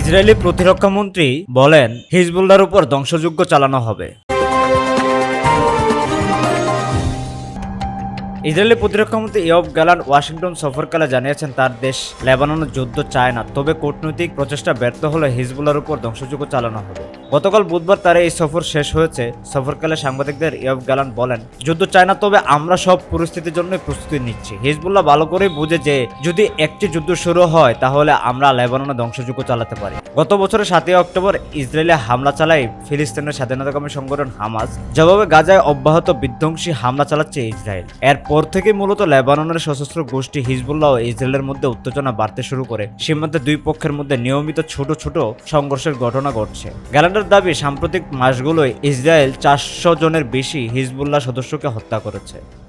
Israeli প্রতিরক্ষা মন্ত্রী বলেন হিজবুল্লার উপর ধ্বংসযজ্ঞ চালানো হবে। ইসরায়েলি প্রতিরক্ষামন্ত্রী ইয়ব গ্যালান ওয়াশিংটন সফরকালে জানিয়েছেন, তার দেশ লেবাননের যুদ্ধ চায় না, তবে কূটনৈতিক প্রচেষ্টা ব্যর্থ হলে হিজবুল্লার উপর ধ্বংসযজ্ঞ চালানো হবে। গতকাল বুধবার তার এই সফর শেষ হয়েছে। সফরকালে সাংবাদিকদের ইয়ব গ্যালান বলেন, যুদ্ধ চায় না, তবে আমরা সব পরিস্থিতির জন্য প্রস্তুতি নিচ্ছি। হিজবুল্লাহ ভালো করে বুঝে যে, যদি একটি যুদ্ধ শুরু হয়, তাহলে আমরা লেবাননে ধ্বংসযজ্ঞ চালাতে পারি। গত বছরের সাতই অক্টোবর ইসরায়েলে হামলা চালায় ফিলিস্তিনের স্বাধীনতাকামী সংগঠন হামাস জবাবে গাজায় অব্যাহত বিধ্বংসী হামলা চালাচ্ছে ইসরায়েল। এরপর থেকে মূলত লেবাননের সশস্ত্র গোষ্ঠী হিজবুল্লাহ ও ইসরায়েলের মধ্যে উত্তেজনা বাড়তে শুরু করে। সীমান্তে দুই পক্ষের মধ্যে নিয়মিত ছোট ছোট সংঘর্ষের ঘটনা ঘটছে। গ্যালান্ডার দাবি, সাম্প্রতিক মাসগুলোয় ইসরায়েল চারশো জনের বেশি হিজবুল্লাহ সদস্যকে হত্যা করেছে।